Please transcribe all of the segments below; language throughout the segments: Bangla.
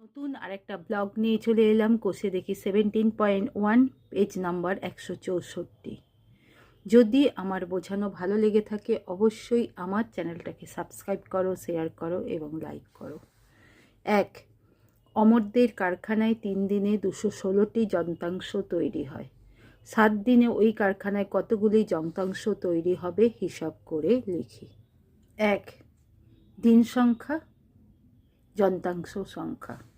নতুন আরেকটা ব্লগ নিয়ে চলে এলাম। কোষে দেখি seventeen point one page number একশো চৌষট্টি। যদি আমার বোঝানো ভালো লেগে থাকে, অবশ্যই আমার চ্যানেলটাকে সাবস্ক্রাইব করো শেয়ার করো এবং লাইক করো। এক, অমরদের কারখানায় তিন দিনে দুশো ষোলোটি যন্ত্রাংশ তৈরি হয়। সাত দিনে ওই কারখানায় কতগুলি যন্ত্রাংশ তৈরি হবে, হিসাব করে লিখি। এক, দিন সংখ্যা, যন্ত্রাংশ সংখ্যা।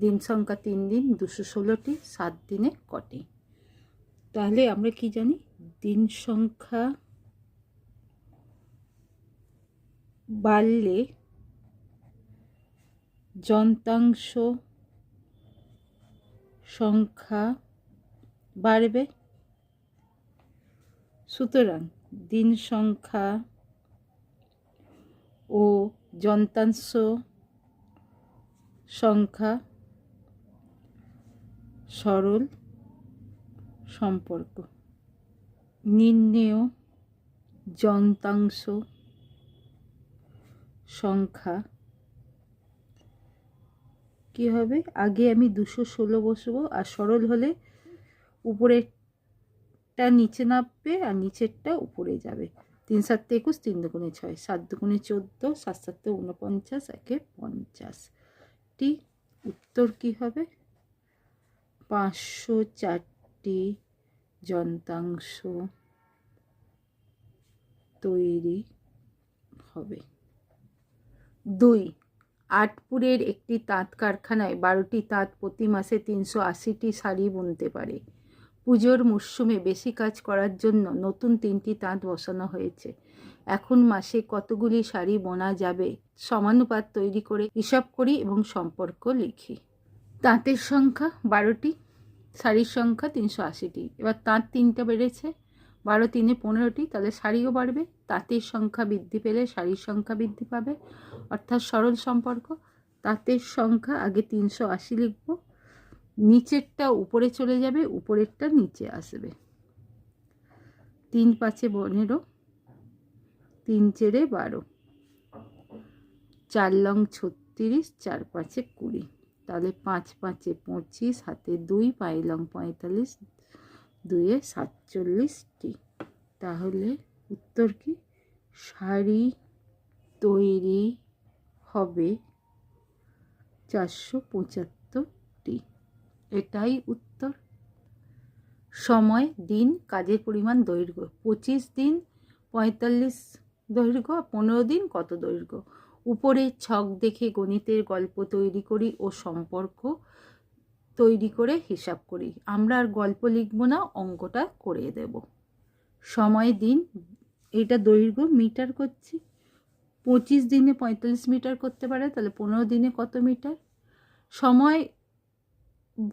দিন সংখ্যা তিন দিন, দুশো ষোলোটি, সাত দিনে কটি? তাহলে আমরা কি জানি? দিন সংখ্যা বাড়লে যন্ত্রাংশ সংখ্যা বাড়বে। সুতরাং দিন সংখ্যা ও যন্ত্রাংশ সংখ্যা সরল সম্পর্ক। নির্ণেয় যন্ত্রাংশ সংখ্যা। কি হবে? আগে আমি দুশো ষোলো বসবো আর সরল হলে উপরেরটা নিচে নামবে আর নিচেরটা উপরে যাবে। তিন সাতটা একুশ, তিন দুগুণে ছয়, সাত দুগুণে চোদ্দ, সাত সাতটা উনপঞ্চাশ একে পঞ্চাশ। টি উত্তর কি হবে? পাঁচশো চারটি যন্ত্রাংশ তৈরি হবে। দুই, আটপুরের একটি তাঁত কারখানায় বারোটি তাঁত প্রতি মাসে তিনশো আশিটি শাড়ি বুনতে পারে। পুজোর মরশুমে বেশি কাজ করার জন্য নতুন তিনটি তাঁত বসানো হয়েছে। এখন মাসে কতগুলি শাড়ি বোনা যাবে সমানুপাত তৈরি করে হিসাব করি এবং সম্পর্ক লিখি। তাঁতের সংখ্যা বারোটি, শাড়ির সংখ্যা তিনশো আশিটি। এবার তাঁত তিনটা বেড়েছে, বারো তিনে পনেরোটি, তাহলে শাড়িও বাড়বে, তাঁতের সংখ্যা বৃদ্ধি পেলে শাড়ির সংখ্যা বৃদ্ধি পাবে। অর্থাৎ সরল সম্পর্ক, তাঁতের সংখ্যা আগে তিনশো আশি লিখব, নিচেরটা উপরে চলে যাবে, উপরেরটা নিচে আসবে। তিন পাঁচে পনেরো, তিন চেরে বারো, চার লং ছত্রিশ, চার পাঁচে কুড়ি। তাহলে পাঁচ পাঁচে পঁচিশ, হাতে দুই পাই লং পঁয়তাল্লিশ, দুয়ে সাতচল্লিশটি। তাহলে উত্তর কি? শাড়ি তৈরি হবে চারশো পঁচাত্তরটি। এটাই উত্তর। সময়, দিন, কাজের পরিমাণ, দৈর্ঘ্য। পঁচিশ দিন, পঁয়তাল্লিশ দৈর্ঘ্য, পনেরো দিন, কত দৈর্ঘ্য? উপরে ছক দেখে গণিতের গল্প তৈরি করি ও সম্পর্ক তৈরি করে হিসাব করি। আমরা আর গল্প লিখব না, অঙ্কটা করে দেব। সময়, দিন, এটা দৈর্ঘ্য, মিটার করছি। পঁচিশ দিনে পঁয়তাল্লিশ মিটার করতে পারে, তাহলে পনেরো দিনে কত মিটার? সময়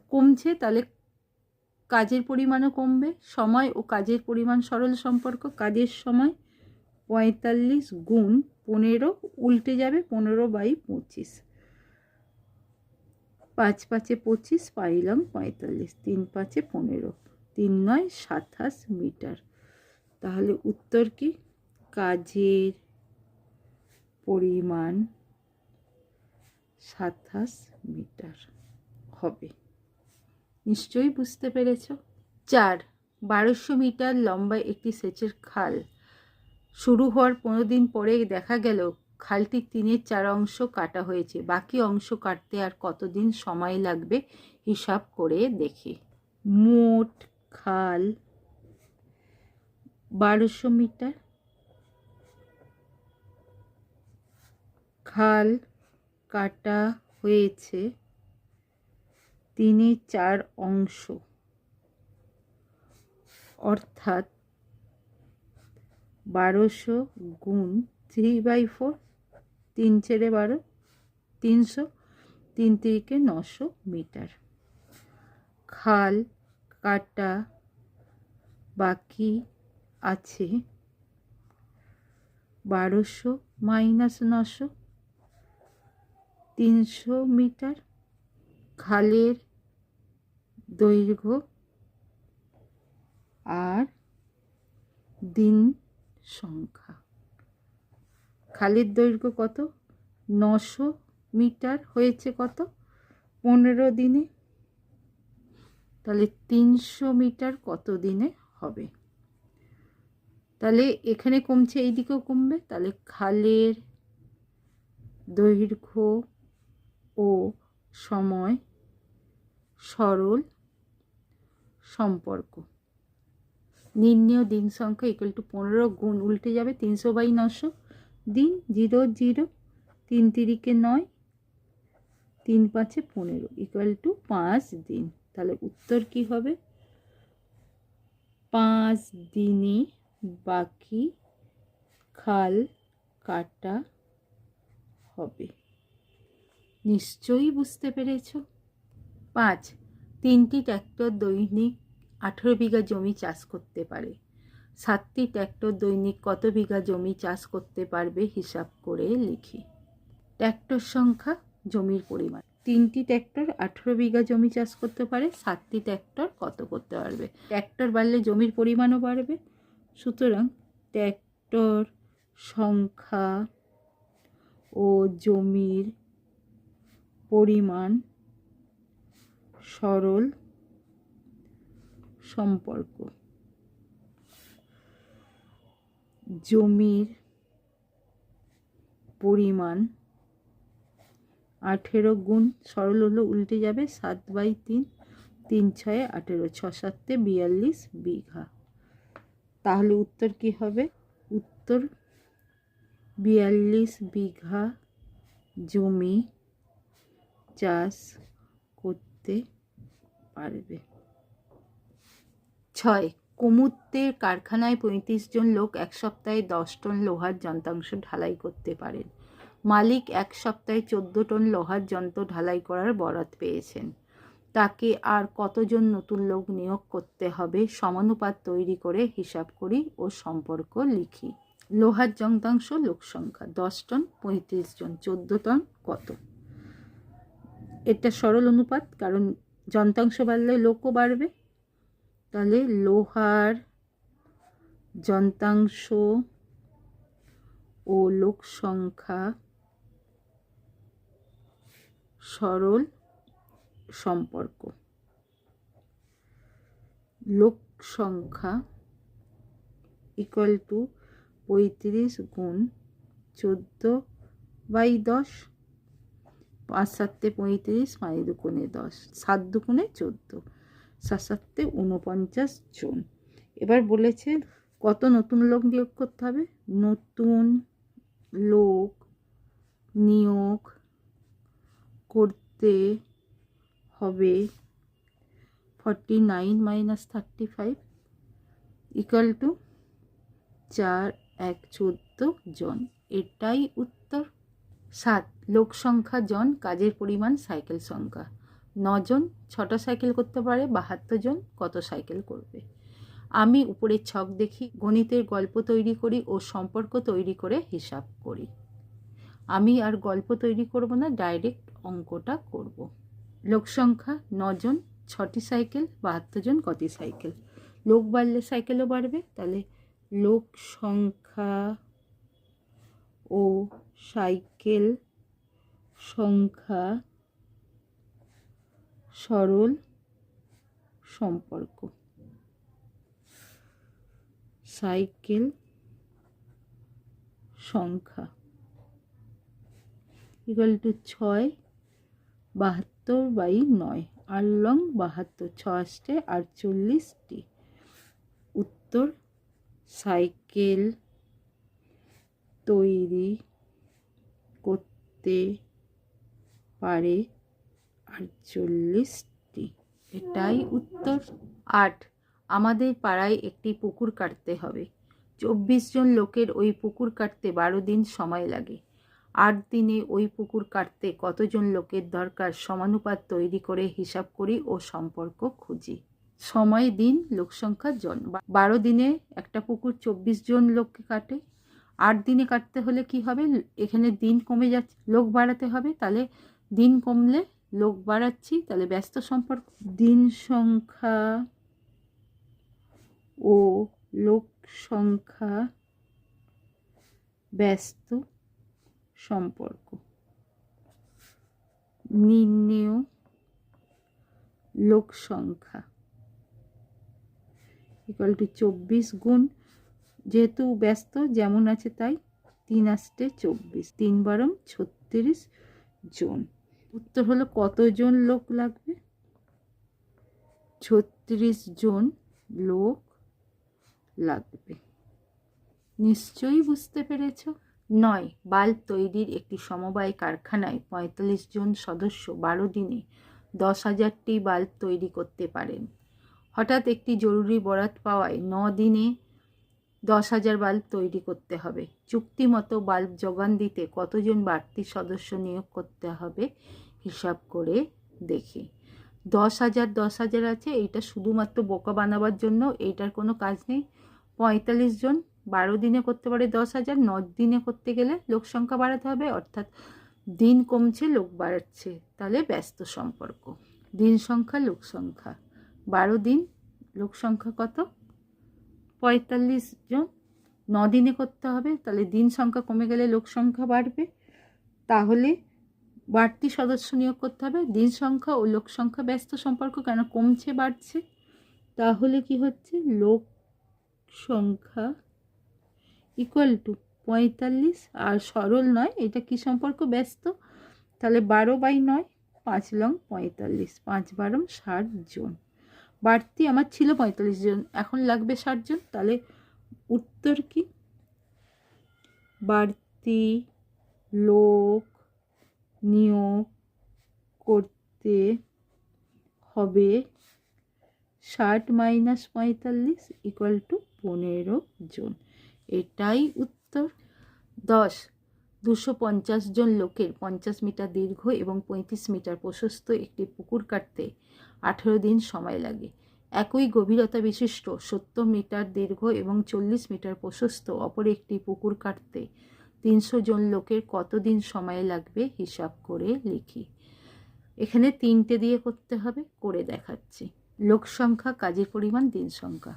কমছে, তাহলে কাজের পরিমাণও কমবে। সময় ও কাজের পরিমাণ সরল সম্পর্ক, কাজের সময় পঁয়তাল্লিশ গুণ পনেরো, উল্টে যাবে পনেরো বাই পঁচিশ। পাঁচ পাঁচে পঁচিশ, পাইলাম পঁয়তাল্লিশ। তিন পাঁচে পনেরো, তিন নয় সাতাশ মিটার। তাহলে উত্তর কি? কাজের পরিমাণ সাতাশ মিটার হবে। নিশ্চয়ই বুঝতে পেরেছ? চার, বারোশো মিটার লম্বা একটি সেচের খাল। শুরু হওয়ার পনেরো দিন পরে দেখা গেল খালটির তিনের চার অংশ কাটা হয়েছে। বাকি অংশ কাটতে আর কতদিন সময় লাগবে হিসাব করে দেখি। মোট খাল বারোশো মিটার। খাল কাটা হয়েছে তিনে চার অংশ। অর্থাৎ বারোশো গুণ থ্রি বাই ফোর তিন ছেড়ে বারো, তিনশো, তিন তিরিকে নশো মিটার। খাল, কাটা বাকি আছে বারোশো মাইনাস নশো, তিনশো মিটার। খালের দৈর্ঘ্য আর দিন সংখ্যা। খালের দৈর্ঘ্য কত? নশো মিটার হয়েছে কত? পনেরো দিনে। তাহলে তিনশো মিটার কত দিনে হবে? তাহলে এখানে কমছে এই দিকেও কমবে। তাহলে খালের দৈর্ঘ্য ও সময় সরল সম্পর্ক। নির্ণয় দিন সংখ্যা ইকুয়াল টু পনেরো গুণ উল্টে যাবে তিনশো বাই নশো। দিন জিরো জিরো, তিন তিরিকে নয়, তিন পাঁচে পনেরো ইকুয়াল টু পাঁচ দিন। তাহলে উত্তর কি হবে? পাঁচ দিনে বাকি খাল কাটা হবে। নিশ্চয়ই বুঝতে পেরেছ? পাঁচ, তিনটি ট্র্যাক্টর দৈনিক আঠেরো বিঘা জমি চাষ করতে পারে। সাতটি ট্র্যাক্টর দৈনিক কত বিঘা জমি চাষ করতে পারবে হিসাব করে লিখি। ট্র্যাক্টর সংখ্যা, জমির পরিমাণ। তিনটি ট্র্যাক্টর আঠেরো বিঘা জমি চাষ করতে পারে, সাতটি ট্র্যাক্টর কত করতে পারবে? ট্র্যাক্টর বাড়লে জমির পরিমাণও বাড়বে। সুতরাং ট্র্যাক্টর সংখ্যা ও জমির পরিমাণ সরল সম্পর্ক। জমির পরিমাণ আঠেরো গুণ সরল হলো উল্টে যাবে সাত বাই তিন তিন ছয়ে আঠেরো, ছ সাতে বিয়াল্লিশ বিঘা। তাহলে উত্তর কি হবে? উত্তর বিয়াল্লিশ বিঘা জমি চাষ করতে পারবে। ছয় কুমুত্তের কারখানায় পঁয়ত্রিশ জন লোক এক সপ্তাহে দশ টন লোহার যন্ত্রাংশ ঢালাই করতে পারেন। মালিক এক সপ্তাহে চোদ্দ টন লোহার যন্ত্র ঢালাই করার বরাত পেয়েছেন। তাকে আর কতজন নতুন লোক নিয়োগ করতে হবে সমানুপাত তৈরি করে হিসাব করি ও সম্পর্ক লিখি। লোহার যন্ত্রাংশ লোক সংখ্যা, দশ টন, পঁয়ত্রিশ জন, চোদ্দ টন, কত? এটা সরল অনুপাত, কারণ যন্ত্রাংশ বাড়লে লোকও বাড়বে। তাহলে লোহার যন্ত্রাংশ ও লোক সংখ্যা সরল সম্পর্ক। লোক সংখ্যা ইকুয়াল টু পঁয়ত্রিশ গুণ চোদ্দ বাই দশ। পাঁচ সাতে পঁয়ত্রিশ, পাঁচ দুগুণে দশ, সাত দুগুণে চোদ্দ। সাত উনপঞ্চাশ জন। এবার বলেছে, কত নতুন লোক নিয়োগ করতে হবে? নতুন লোক নিয়োগ করতে হবে forty nine minus thirty five equal to চার এক চোদ্দ জন। এটাই উত্তর সাত। লোক সংখ্যা জন, কাজের পরিমাণ, সাইকেল সংখ্যা। নজন ছটা সাইকেল করতে পারে, বাহাত্তর জন কত সাইকেল করবে। আমি উপরের ছক দেখি, গণিতের গল্প তৈরি করি ও সম্পর্ক তৈরি করে হিসাব করি। আমি আর গল্প তৈরি করব না, ডাইরেক্ট অঙ্কটা করব। লোক সংখ্যা নজন, ছটি সাইকেল, বাহাত্তর জন কটি সাইকেল? লোক বাড়লে সাইকেলও বাড়বে, তাহলে লোক সংখ্যা ও সাইকেল সংখ্যা সরল সম্পর্ক। সাইকেল সংখ্যা ইকুয়াল টু ছয়, বাহাত্তর বাই নয় আর লং বাহাত্তর ছ আষ্টে আটচল্লিশটি। উত্তর, সাইকেল তৈরি করতে পারে আটচল্লিশটি। এটাই উত্তর। আট। আমাদের পাড়ায় একটি পুকুর কাটতে হবে। চব্বিশ জন লোকের ওই পুকুর কাটতে বারো দিন সময় লাগে। আট দিনে ওই পুকুর কাটতে কতজন লোকের দরকার সমানুপাত তৈরি করে হিসাব করি ও সম্পর্ক খুঁজি। সময়, দিন লোক সংখ্যা জন। বারো দিনে একটা পুকুর চব্বিশ জন লোককে কাটে। আট দিনে কাটতে হলে কি হবে? এখানে দিন কমে যাচ্ছে। লোক বাড়াতে হবে। তাহলে দিন কমলে লোক বাড়াচ্ছি, তাহলে ব্যস্ত সম্পর্ক, দিন সংখ্যা ও লোক সংখ্যা ব্যস্ত সম্পর্ক। নির্ণেয়, লোক সংখ্যা ইকুয়াল টু চব্বিশ গুণ, যেহেতু ব্যস্ত, যেমন আছে তাই, তিন আসতে চব্বিশ, তিন বারম ছত্রিশ জন। উত্তর হলো কতজন লোক লাগবে? ছত্রিশ জন লোক লাগবে। নিশ্চয়ই বুঝতে পেরেছ? নয় বাল্ব তৈরির একটি সমবায় কারখানায় পঁয়তাল্লিশ জন সদস্য বারো দিনে দশ হাজারটি বাল্ব তৈরি করতে পারেন। হঠাৎ একটি জরুরি বরাত পাওয়ায় ন দিনে দশ হাজার বাল্ব তৈরি করতে হবে। চুক্তি মতো বাল্ব যোগান দিতে কতজন বাড়তি সদস্য নিয়োগ করতে হবে হিসাব করে দেখি। দশ হাজার দশ হাজার আছে, এইটা শুধুমাত্র বোকা বানাবার জন্য এইটার কোনো কাজ নেই। পঁয়তাল্লিশ জন বারো দিনে করতে পারে দশ হাজার, ন দিনে করতে গেলে লোক সংখ্যা বাড়াতে হবে, অর্থাৎ দিন কমছে, লোক বাড়াচ্ছে তাহলে ব্যস্ত সম্পর্ক। দিন সংখ্যা, লোক সংখ্যা। বারো দিন, লোক সংখ্যা কত? পঁয়তাল্লিশ জন। ন দিনে করতে হবে, তাহলে দিন সংখ্যা কমে গেলে লোক সংখ্যা বাড়বে। তাহলে বাড়তি সদস্য নিয়োগ করতে হবে, দিন সংখ্যা ও লোক সংখ্যা ব্যস্ত সম্পর্ক কেন কমছে, বাড়ছে? তাহলে কি হচ্ছে? লোক সংখ্যা ইকুয়াল টু পঁয়তাল্লিশ। আর সরল নয়, এটা কি সম্পর্ক ব্যস্ত? তাহলে বারো বাই নয়, পাঁচ লং পঁয়তাল্লিশ, পাঁচ বারো ষাট জন। বাড়তি আমার ছিল পঁয়তাল্লিশ জন। এখন লাগবে ষাট জন। তাহলে উত্তর কি? বাড়তি লোক নিয়োগ করতে হবে ষাট মাইনাস পঁয়তাল্লিশ ইকুয়াল টু পনেরো জন। এটাই উত্তর। দশ, দুশো পঞ্চাশ জন লোকের পঞ্চাশ মিটার দীর্ঘ এবং পঁয়ত্রিশ মিটার প্রশস্ত একটি পুকুর কাটতে আঠেরো দিন সময় লাগে। একই গভীরতা বিশিষ্ট সত্তর মিটার দীর্ঘ এবং চল্লিশ মিটার প্রশস্ত অপর একটি পুকুর কাটতে তিনশো জন লোকের কতদিন সময় লাগবে হিসাব করে লিখি। এখানে তিনটে দিয়ে করতে হবে, করে দেখাচ্ছি। লোক সংখ্যা, কাজের পরিমাণ, দিন সংখ্যা।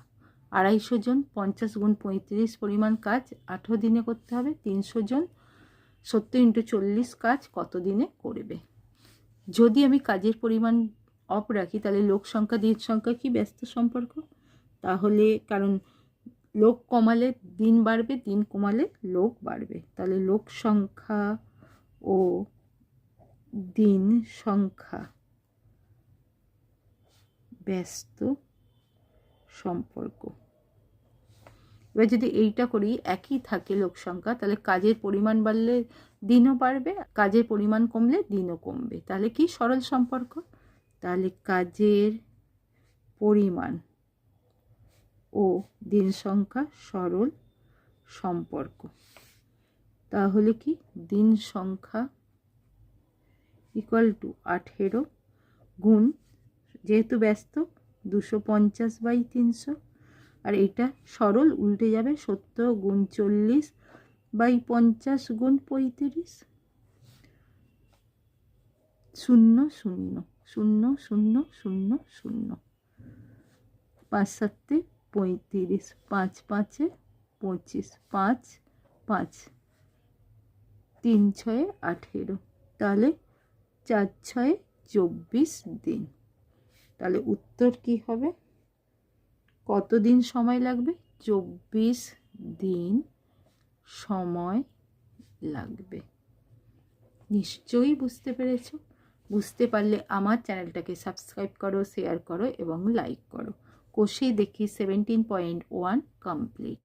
আড়াইশো জন, পঞ্চাশ গুণ পঁয়ত্রিশ পরিমাণ কাজ, আঠেরো দিনে করতে হবে। তিনশো জন, সত্তর ইন্টু চল্লিশ কাজ কত দিনে করবে? যদি আমি কাজের পরিমাণ অফ রাখি তাহলে লোক সংখ্যা, দিন সংখ্যা কি ব্যস্ত সম্পর্ক? তাহলে কারণ লোক কমালে দিন বাড়বে, দিন কমালে লোক বাড়বে। তাহলে লোক সংখ্যা ও দিন সংখ্যা ব্যস্ত সম্পর্ক। এবার যদি এইটা করি, একই থাকে লোক সংখ্যা, তাহলে কাজের পরিমাণ বাড়লে দিনও বাড়বে, কাজের পরিমাণ কমলে দিনও কমবে। তাহলে কি সরল সম্পর্ক? তাহলে কাজের পরিমাণ ও দিন সংখ্যা সরল সম্পর্ক। তাহলে কি দিন সংখ্যা ইকুয়াল টু আঠেরো গুণ, যেহেতু ব্যস্ত, দুশো পঞ্চাশ বাই তিনশো, আর এটা সরল উল্টে যাবে সত্তর গুণ চল্লিশ বাই পঞ্চাশ গুণ পঁয়ত্রিশ। শূন্য শূন্য। শূন্য শূন্য শূন্য শূন্য। পাঁচ সাতে পঁয়ত্রিশ, পাঁচ পাঁচে পঁচিশ, পাঁচ পাঁচ। তিন ছয়ে আঠেরো। তাহলে চার ছয়ে চব্বিশ দিন। তাহলে উত্তর কি হবে? কতদিন সময় লাগবে? চব্বিশ দিন সময় লাগবে। নিশ্চয়ই বুঝতে পেরেছ? বুঝতে পারলে আমার চ্যানেলটাকে সাবস্ক্রাইব করো শেয়ার করো এবং লাইক করো। কোষে দেখি সেভেন্টিন পয়েন্ট ওয়ান কমপ্লিট